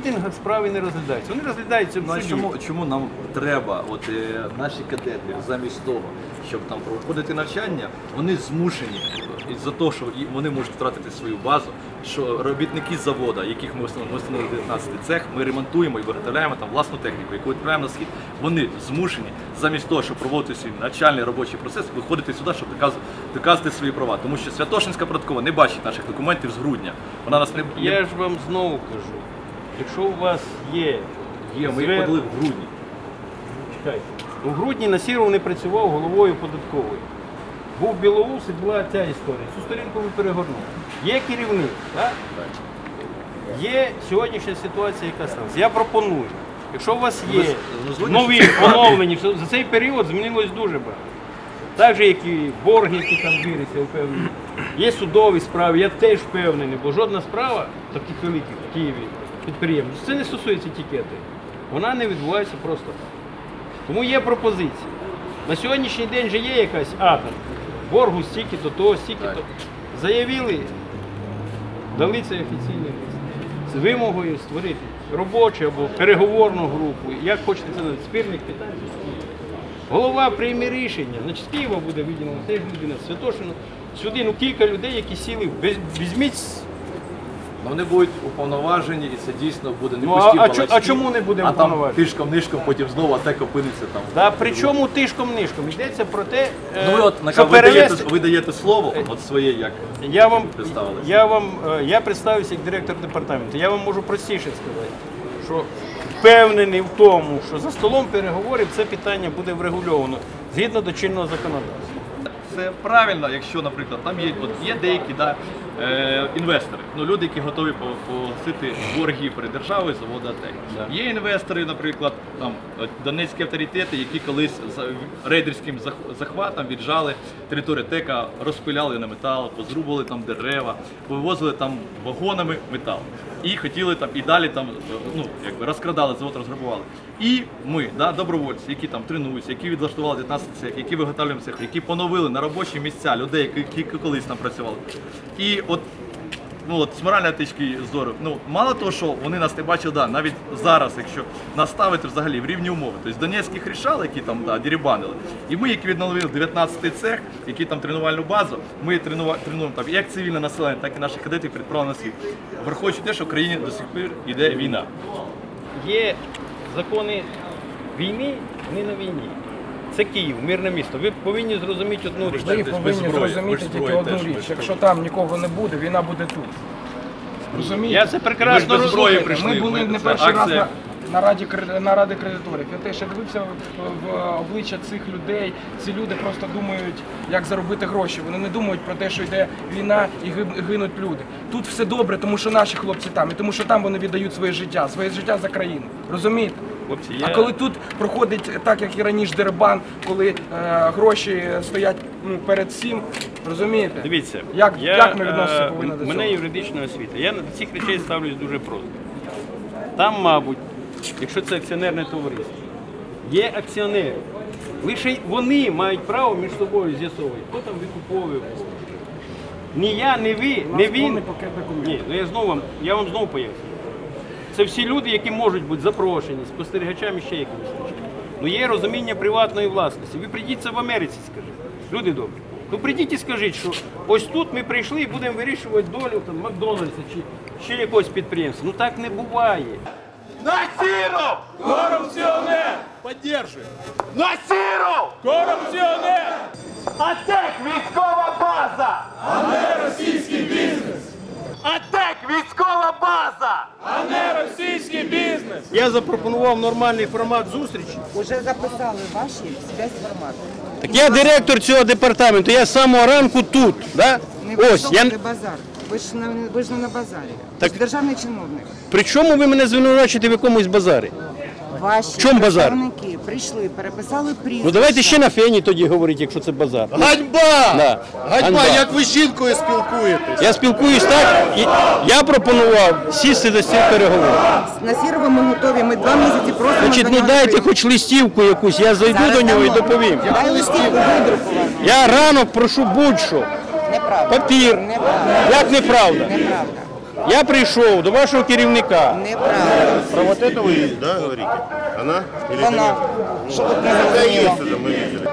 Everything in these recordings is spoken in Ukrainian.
скаргах справи не розглядаються. Вони розглядаються в Ну а суді. чому, чому нам треба, от е, наші кадети, замість того, щоб там проходити навчання, вони змушені із-за того, що і- вони можуть втратити свою базу, що робітники заводу, яких ми встановили, ми встановили 19 цех, ми ремонтуємо і виготовляємо там власну техніку, яку відправляємо на схід. Вони змушені замість того, щоб проводити свій навчальний робочий процес, виходити сюди, щоб доказувати, доказати свої права. Тому що Святошинська податкова не бачить наших документів з грудня. Вона нас не Я ж вам знову кажу, якщо у вас є, є. Ми їх звер- подали в грудні. Чекайте. У грудні Насіров не працював головою податкової. Був Білоус і була ця історія. Цю сторінку ви перегорнули. Є керівник, так? є сьогоднішня ситуація, яка сталася. Я пропоную, якщо у вас є Ви згодні, нові оновлені, за цей період змінилось дуже багато. Так же, як і борги, які там вирісли, впевнений. Є судові справи, я теж впевнений, бо жодна справа таких великих в Києві підприємств, це не стосується тільки АТ. Вона не відбувається просто так. Тому є пропозиція. На сьогоднішній день вже є якась атом. Боргу стільки то того, стільки то. Заявили, дали цей офіційний лист з вимогою створити робочу або переговорну групу, як хочете це назвати, спірних питань. Голова прийме рішення, значить з Києва буде виділено теж людина, Святошина. Сюди ну кілька людей, які сіли. Віз- Візьміть. Ну, Вони будуть уповноважені і це дійсно буде не Ну, а- пусті а чо- балачки, а чому не буде А там уповноважені? тишком-нишком потім знову атек опиниться там. Та при чому тишком нишком? Йдеться про те, е, Ну ви от на що ви даєте, ви даєте слово от своє як. Я вам, я вам, е, я представився як директор департаменту. Я вам можу простіше сказати, що впевнений в тому, що за столом переговорів це питання буде врегульовано згідно до чинного законодавства. Це правильно, якщо, наприклад, там є, от є деякі да, е, інвестори, ну люди, які готові по- погасити борги перед державою заводу АТЕК. Є інвестори, наприклад, там донецькі авторитети, які колись за рейдерським зах- захватом віджали територію ТЕКа, розпиляли на метал, позрубували там дерева, вивозили там вагонами метал. І хотіли там і далі там е, ну якби розкрадали завод, розграбували. І ми, да, добровольці, які там тренуються, які відлаштували 19 цех, які виготовлюємо цех, які поновили на робочі місця людей, які, які колись там працювали. І от ну от з моральної точки зору, ну мало того, що вони нас не бачили, да, навіть зараз, якщо нас ставити взагалі в рівні умови, тобто донецьких рішал, які там да, дірібанили, і ми, які відновили 19 цех, які там тренувальну базу, ми тренува- тренуємо там як цивільне населення, так і наших кадетів відправили на світ. Враховуючи те, що в країні до сих пір йде війна. Є закони війни, вони на війні. Це Київ, мирне місто. Ви повинні зрозуміти одну річ. Ви повинні зброї, зрозуміти тільки зброї одну теж, річ. Якщо там нікого не буде, війна буде тут. Розумієте? Я це прекрасно без розумію. прийшли. Ми були не перший раз на, на раді на раді кредиторів. Я теж дивився в, в обличчя цих людей. Ці люди просто думають, як заробити гроші. Вони не думають про те, що йде війна і гинуть люди. Тут все добре, тому що наші хлопці там, і тому що там вони віддають своє життя, своє життя за країну. Розумієте? Хлопці, А коли тут проходить так, як і раніше дербан, коли е, гроші стоять ну, перед всім, розумієте? Дивіться, Як- я, як ми відносимося е, повинні до в мене юридична освіта. Я до цих речей ставлюсь дуже просто. Там, мабуть, якщо це акціонерне товариство, є акціонери. Лише вони мають право між собою з'ясовувати, хто там викуповує. Ні я, ні ви, не він. Ні, ну я знову вам, я вам знову поясню. Це всі люди, які можуть бути запрошені, спостерігачами ще якимось. Ну є розуміння приватної власності. Ви прийдіть це в Америці, скажіть. Люди добрі. Ну прийдіть і скажіть, що ось тут ми прийшли і будемо вирішувати долю там, Макдональдса чи ще якогось підприємства. Ну так не буває. Насиров! Коррупционер! Поддерживай! Насиров! Коррупционер! АТЕК військова база! А не російський бізнес! АТЕК військова база! А не російський бізнес! Я запропонував нормальний формат зустрічі. Уже записали ваші весь формат. Так я директор цього департаменту, я з самого ранку тут. Да? Не Ось, я... я... базар. Ви ж, на, ви ж не на базарі. Так- Ви ж державний чиновник. При чому ви мене звинувачуєте в якомусь базарі? Ваші чому базар? представники прийшли, переписали прізвища. Ну давайте ще на фені тоді говорити, якщо це базар. Ганьба! Да. Ганьба, Ганьба. як ви з жінкою спілкуєтесь? Я спілкуюсь так, і я пропонував сісти до стіл переговорів. На Сірова ми готові. Ми два місяці просимо Значить, до ну нього дайте прийти. хоч листівку якусь, я зайду Зараз до нього і дамо. доповім. Дай листівку видруковану. Я ранок прошу будь-що. Неправда. Папір. Неправда. Як неправда? Неправда. Я прийшов до вашого керівника. Неправда. Про вот это вы, да, говорите? Она? Или это Вона. не- Що тут не Да, зрозуміло? есть это, мы видели.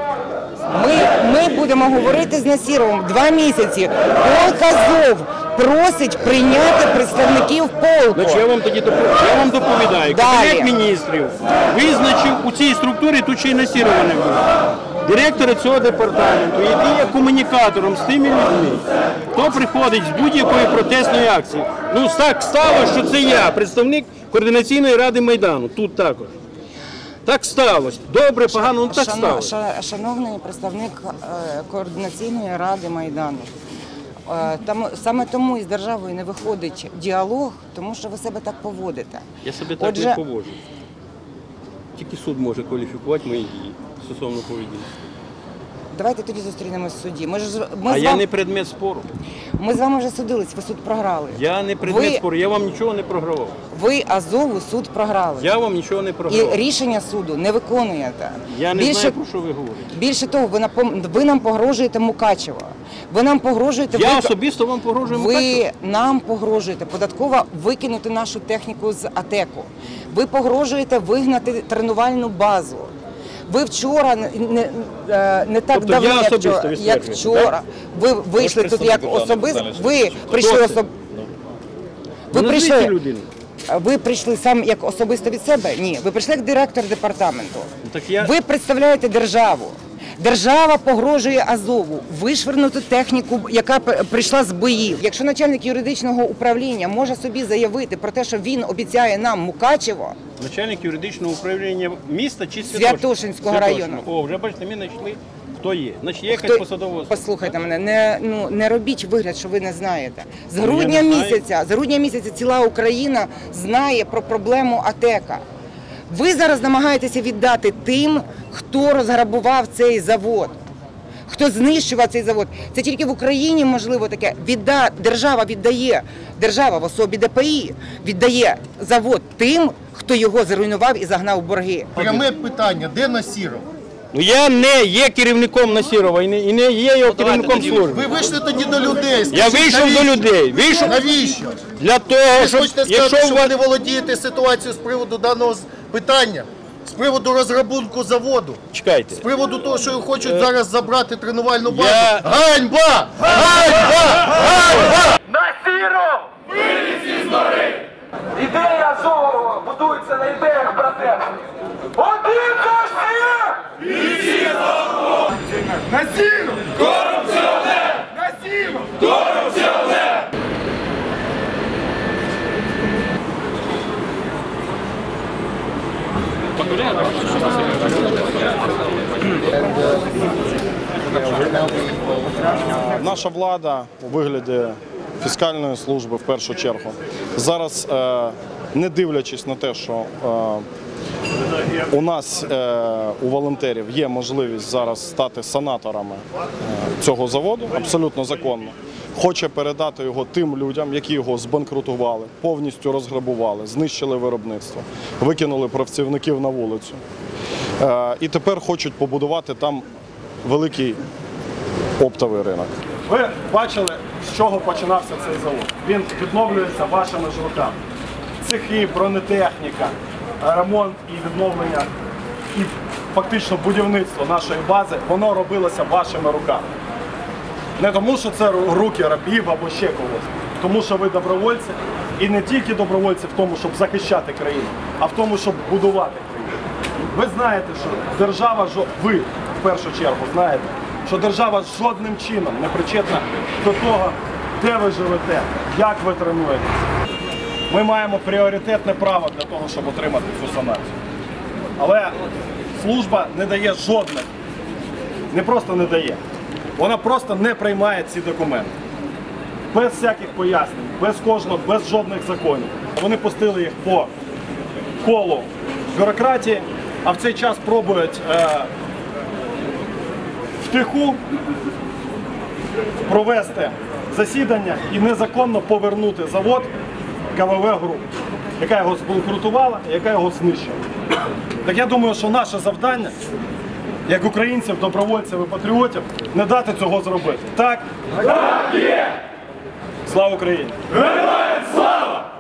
Ми, ми будемо говорити з Насіровим два місяці. Полк Азов просить прийняти представників полку. Значить, я вам тоді доп- я вам доповідаю. Далі. Кабінет міністрів визначив у цій структурі, тут ще й насірований був. Директора цього департаменту, який є комунікатором з тими людьми, хто приходить з будь-якої протестної акції. Ну так стало, що це я, представник координаційної ради Майдану, тут також. Так сталося. Добре, погано, ну так Шано- сталося. ша- Шановний представник е, координаційної ради Майдану. Е, Там саме тому із державою не виходить діалог, тому що ви себе так поводите. Я себе так Отже- не поводжу. Тільки суд може кваліфікувати мої дії стосовно поведінки. Давайте тоді зустрінемось в суді. Ми ж ми, А я вами, не предмет спору. ми з вами вже судились, ви суд програли. Я не предмет Ви- спору, я вам нічого не програвав. Ви Азову суд програли. Я вам нічого не І рішення суду не виконуєте. Я не більше, знаю, про що ви говорите. більше того, ви, напом- ви нам погрожуєте Мукачева. Ви нам погрожуєте Я вик- особисто вам погрожую Ви нам погрожуєте податково викинути нашу техніку з АТЕКу. Ви погрожуєте вигнати тренувальну базу. Ви вчора не, не, е, так Тобто давно, як вчора, ви як вчора. Ви вийшли тут як особисто. Ви прийшли особ... Ви Ви прийшли, людину. ви прийшли сам як особисто від себе? Ні, ви прийшли як директор департаменту. Ну, Так я... Ви представляєте державу. Держава погрожує Азову вишвернути техніку, яка прийшла з боїв. Якщо начальник юридичного управління може собі заявити про те, що він обіцяє нам Мукачево, Начальник юридичного управління міста чи Святошинського району. О, вже бачите, ми знайшли, хто є. Значить, є якась посадова особа. послухайте мене, не ну не робіть вигляд, що ви не знаєте. З грудня місяця, з грудня місяця ціла Україна знає про проблему АТЕКа. Ви зараз намагаєтеся віддати тим, хто розграбував цей завод. Хто знищував цей завод? Це тільки в Україні можливо таке. Відда держава віддає держава в особі ДПІ віддає завод тим, хто його зруйнував і загнав в борги. Пряме питання, де Насіров? Ну я не є керівником Насірова і не, і не є його керівником служби. Ви вийшли тоді до людей. Я скажіть, вийшов до людей. Вийшов Навіщо? для того, Ви щоб хочете сказати, якщо що ви вас не володієте ситуацією з приводу даного з- питання? З приводу розрабунку заводу? чекайте. З приводу того, що хочуть зараз забрати тренувальну базу? Я- Ганьба! Ганьба! Ганьба! Ідея Азового будується на ідеях братерства. Один за всіх! Назіров! Корупціонер! Назіров! Корупціонер! Наша влада у вигляді фіскальної служби в першу чергу зараз, е, не дивлячись на те, що е, у нас е, у волонтерів є можливість зараз стати санаторами е, цього заводу, абсолютно законно. Хоче передати його тим людям, які його збанкрутували, повністю розграбували, знищили виробництво, викинули працівників на вулицю. Е, І тепер хочуть побудувати там великий оптовий ринок. Ви бачили, з чого починався цей завод. Він відновлюється вашими ж руками. Цехи, бронетехніка, ремонт і відновлення, і фактично будівництво нашої бази, воно робилося вашими руками. Не тому, що це руки рабів або ще когось, тому що ви добровольці, і не тільки добровольці в тому, щоб захищати країну, а в тому, щоб будувати країну. Ви знаєте, що держава, ви в першу чергу знаєте, що держава жодним чином не причетна до того, де ви живете, як ви тренуєтесь. Ми маємо пріоритетне право для того, щоб отримати цю санацію. Але служба не дає жодних, не просто не дає, вона просто не приймає ці документи. Без всяких пояснень, без кожного, без жодних законів. Вони пустили їх по колу бюрократії, а в цей час пробують е, втиху провести засідання і незаконно повернути завод КВВ Груп, яка його збанкрутувала, яка його знищила. Так я думаю, що наше завдання, як українців, добровольців і патріотів, не дати цього зробити. Так? Так є! Слава Україні! Героям слава!